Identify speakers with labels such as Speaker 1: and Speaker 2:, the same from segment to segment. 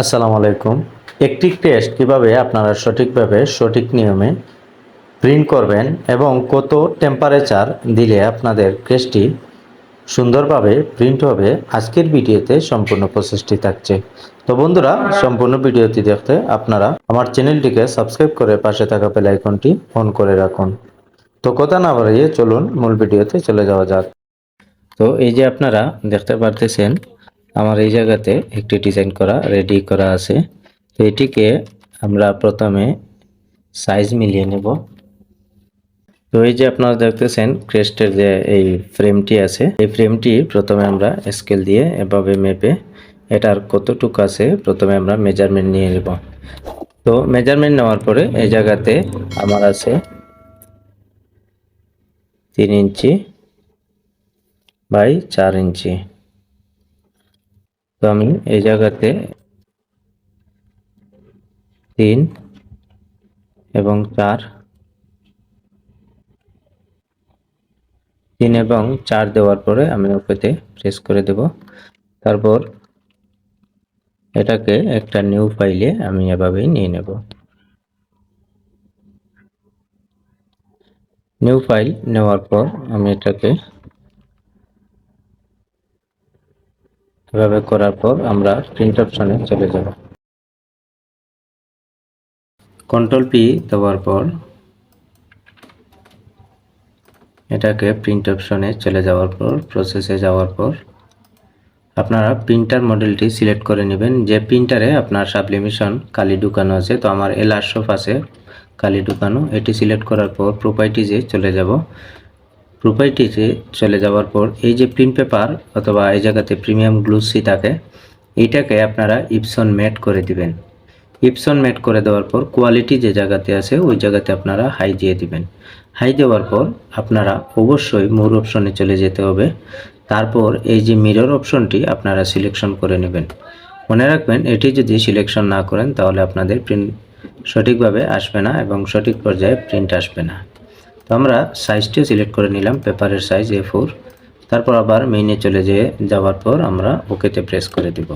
Speaker 1: আসসালামু আলাইকুম। একটি টেস্ট কীভাবে আপনারা সঠিকভাবে সঠিক নিয়মে প্রিন্ট করবেন এবং কত টেম্পারেচার দিলে আপনাদের কেসটি সুন্দরভাবে প্রিন্ট হবে, আজকের ভিডিওতে সম্পূর্ণ প্রসেসটি থাকছে। তো বন্ধুরা, সম্পূর্ণ ভিডিওটি দেখতে আপনারা আমার চ্যানেলটিকে সাবস্ক্রাইব করে পাশে থাকা বেল আইকনটি অন করে রাখুন। তো কথা না বাড়িয়ে চলুন, মূল ভিডিওতে চলে যাওয়া যাক। তো এই যে আপনারা দেখতে পারতেছেন আমার এই জায়গাতে একটি ডিজাইন করা রেডি করা আছে। তো এটিকে আমরা প্রথমে সাইজ মিলিয়ে নেব। তো এই যে আপনারা দেখতেছেন ক্রেস্টের যে এই ফ্রেমটি আছে, এই ফ্রেমটি প্রথমে আমরা স্কেল দিয়ে এভাবে মেপে এটার কতটুকু আছে, প্রথমে আমরা মেজারমেন্ট নিয়ে নেব। তো মেজারমেন্ট নেওয়ার পরে এই জায়গাতে আমার আছে তিন ইঞ্চি বাই চার ইঞ্চি। তো আমি এই জায়গাতে তিন এবং চার, তিন এবং চার দেওয়ার পরে আমি ওকেতে প্রেস করে দেব। তারপর এটাকে একটা নিউ ফাইলে আমি এভাবেই নিয়ে নেব। নিউ ফাইল নেওয়ার পর আমি এটাকে এভাবে করার পর আমরা প্রিন্ট অপশনে চলে যাব। কন্ট্রোল পি দেওয়ার পর এটাকে প্রিন্ট অপশনে চলে যাওয়ার পর প্রসেসে যাওয়ার পর আপনারা প্রিন্টার মডেলটি সিলেক্ট করে নেবেন। যে প্রিন্টারে আপনার সাবলিমিশন কালি ঢুকানো আছে, তো আমার এল আশরফ আছে, কালি ঢুকানো। এটি সিলেক্ট করার পর প্রোপাইটিজে চলে যাব। প্রোপাইটিজে চলে যাওয়ার পর এই যে প্রিন্ট পেপার অথবা এই জায়গাতে প্রিমিয়াম গ্লুসি থাকে এইটাকে আপনারা ইপসন ম্যাট করে দিবেন। ইপসন ম্যাট করে দেওয়ার পর কোয়ালিটি যে জায়গাতে আছে, ওই জায়গাতে আপনারা হাই দিয়ে দিবেন। হাই দেওয়ার পর আপনারা অবশ্যই মোর অপশনে চলে যেতে হবে। তারপর এই যে মিরর অপশনটি আপনারা সিলেকশন করে নেবেন। মনে রাখবেন, এটি যদি সিলেকশন না করেন, তাহলে আপনাদের প্রিন্ট সঠিকভাবে আসবে না এবং সঠিক পর্যায়ে প্রিন্ট আসবে না। তো আমরা সাইজটিও সিলেক্ট করে নিলাম পেপারের সাইজ এ ফোর তারপর আবার মেইনে চলে যেয়ে যাওয়ার পর আমরা ওকেতে প্রেস করে দিব।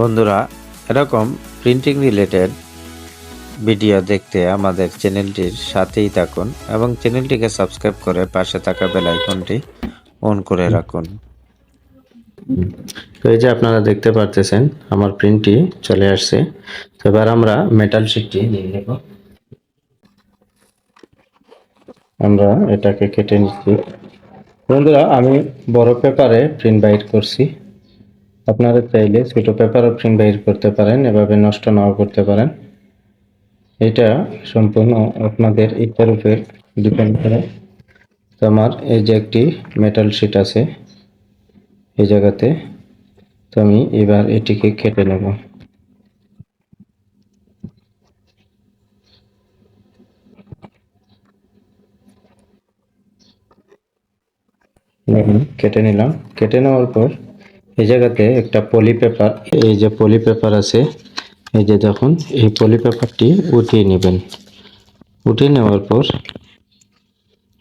Speaker 1: বন্ধুরা, এরকম প্রিন্টিং রিলেটেড ভিডিও দেখতে আমাদের চ্যানেলটির সাথেই থাকুন এবং চ্যানেলটিকে সাবস্ক্রাইব করে পাশে থাকা বেল আইকনটি অন করে রাখুন। তো এই যে আপনারা দেখতে পারতেছেন, আমার প্রিন্টটি চলে আসছে। তো এবার আমরা মেটাল শিটটি নিয়ে নেব। আমরা এটাকে কেটে নিচ্ছি। বন্ধুরা, আমি বড় পেপারে প্রিন্ট বাইট করছি। আপনারা চাইলে ছোট পেপারও প্রিন্ট বাইর করতে পারেন, এভাবে নষ্ট নাও করতে পারেন। এটা সম্পূর্ণ আপনাদের ইচ্ছার উপর ডিপেন্ড করে। তো আমার এই যে একটি মেটাল শিট আছে, এই জায়গাতে, তো আমি এবার এটিকে কেটে নেব। কেটে নিলাম। কেটে নেওয়ার পর এই জায়গাতে একটা পলি পেপার এই যে পলি পেপার আছে, এই যে দেখুন, এই পলি পেপারটি উঠিয়ে নেবেন। উঠিয়ে নেওয়ার পর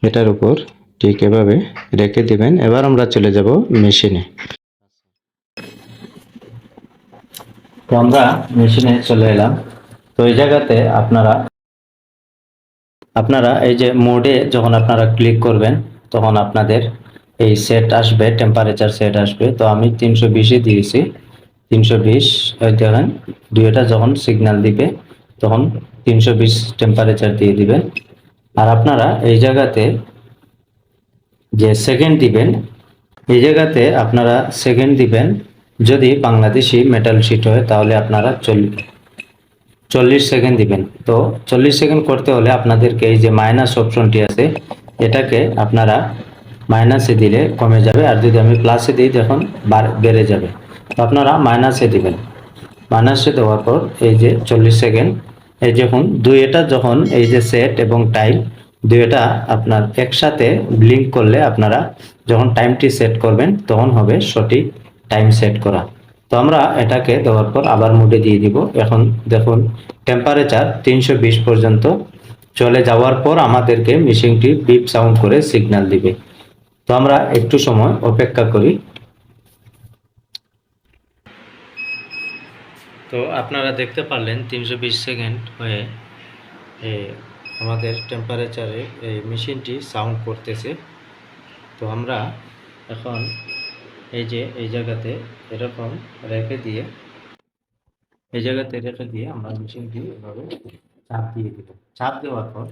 Speaker 1: এটার উপর ঠিক এভাবে রেখে দিবেন। এবার আমরা চলে যাব মেশিনে। তো আমরা মেশিনে চলে এলাম। তো এই জায়গাতে আপনারা আপনারা এই যে মোডে যখন আপনারা ক্লিক করবেন, তখন আপনাদের এই সেট আসবে টেম্পারেচার সেট আসবে। তো আমি তিনশো বিশে দিয়েছি। তিনশো বিশ দেখেন দুইটা যখন সিগন্যাল দিবে, তখন তিনশো বিশ টেম্পারেচার দিয়ে দিবেন আর আপনারা এই জায়গাতে যে সেকেন্ড দিবেন, এই জায়গাতে আপনারা সেকেন্ড দিবেন, যদি বাংলাদেশি মেটাল শিট হয়, তাহলে আপনারা চল্লিশ চল্লিশ সেকেন্ড দিবেন। তো চল্লিশ সেকেন্ড করতে হলে আপনাদেরকে এই যে মাইনাস অপশনটি আছে, এটাকে আপনারা মাইনাসে দিলে কমে যাবে। আর যদি আমি প্লাসে দিই বার- বেড়ে যাবে। আপনারা মাইনাসে দিবেন। মাইনাসে দেওয়ার পর এই যে চল্লিশ সেকেন্ড এই যখন দুই এটা যখন এই যে সেট এবং টাইম দুইটা আপনার একসাথে ব্লিঙ্ক করলে আপনারা যখন টাইমটি সেট করবেন, তখন হবে সঠিক টাইম সেট করা। তো আমরা এটাকে দেওয়ার পর আবার মোডে দিয়ে দিব। এখন দেখুন টেম্পারেচার তিনশো বিশ পর্যন্ত চলে যাওয়ার পর আমাদেরকে মেশিনটি বিপ সাউন্ড করে সিগন্যাল দিবে। তো আমরা একটু সময় অপেক্ষা করি। তো আপনারা দেখতে পারলেন তিনশো বিশ সেকেন্ড হয়ে আমাদের টেম্পারেচারে এই মেশিনটি সাউন্ড করতেছে। তো আমরা এখন এই যে, এই জায়গাতে এরকম রেখে দিয়ে, এই জায়গাতে রেখে দিয়ে আমরা মেশিনটি এভাবে চাপ দিয়ে দিব চাপ দেওয়ার পর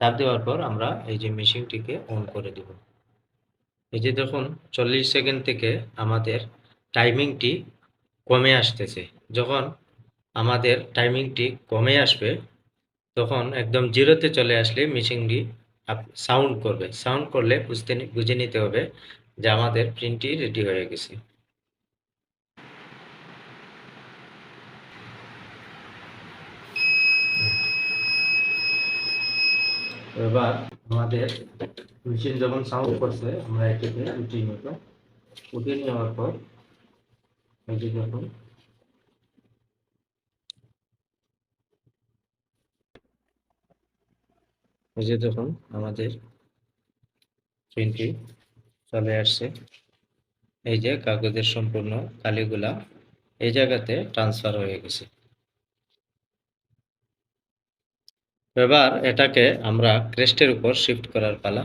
Speaker 1: চাপ দেওয়ার পর আমরা এই যে মেশিনটিকে অন করে দিব। এই যে দেখুন, চল্লিশ সেকেন্ড থেকে আমাদের টাইমিংটি কমে আসতেছে। যখন আমাদের টাইমিংটি কমে আসবে, তখন একদম জিরোতে চলে আসলে মেশিনটি সাউন্ড করবে। সাউন্ড করলে বুঝতে বুঝে নিতে হবে যে আমাদের প্রিন্টটি রেডি হয়ে গেছে। এবার আমাদের মেশিন যখন সাউন্ড করছে, আমরা এটাকে উঠিয়ে নেব। উঠিয়ে নেওয়ার পর এই যে দেখুন। যে দেখুন, আমাদের প্রিন্টটি চলে আসছে। এই যে কাগজের সম্পূর্ণ কালিগুলা এই জায়গাতে ট্রান্সফার হয়ে গেছে। এবার এটাকে আমরা ক্রেস্টের উপর শিফট করার পালা।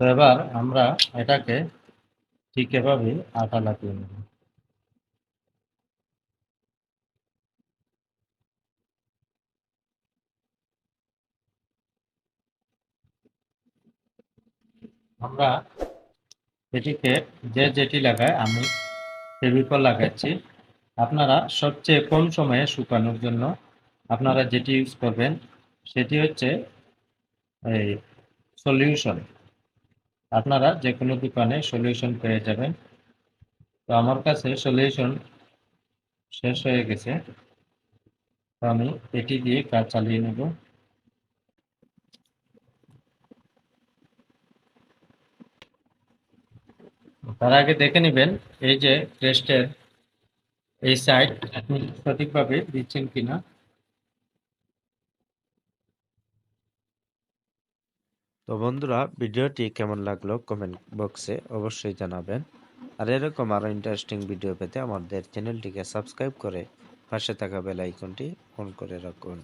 Speaker 1: তো এবার আমরা এটাকে ঠিক এভাবে আটা লাগিয়ে নেব। আমরা এটিকে যে যেটি লাগায় আমি ফেভিকল লাগাচ্ছি। আপনারা সবচেয়ে কম সময়ে শুকানোর জন্য আপনারা যেটি ইউজ করবেন, সেটি হচ্ছে এই সলিউশন আপনারা যে কোনো দোকানে সলিউশন পেয়ে যাবেন। তো আমার কাছে সলিউশন শেষ হয়ে গেছে। তো আমি এটি দিয়ে কাজ চালিয়ে নেব। তার আগে দেখে নেবেন, এই যে ক্রেস্টের এই সাইড আপনি সঠিকভাবে দিচ্ছেন কিনা।
Speaker 2: তো বন্ধুরা, ভিডিওটি কেমন লাগল কমেন্ট বক্সে অবশ্যই জানাবেন। আর এরকম আরও ইন্টারেস্টিং ভিডিও পেতে আমাদের চ্যানেলটিকে সাবস্ক্রাইব করে পাশে থাকা বেল আইকনটি অন করে রাখুন।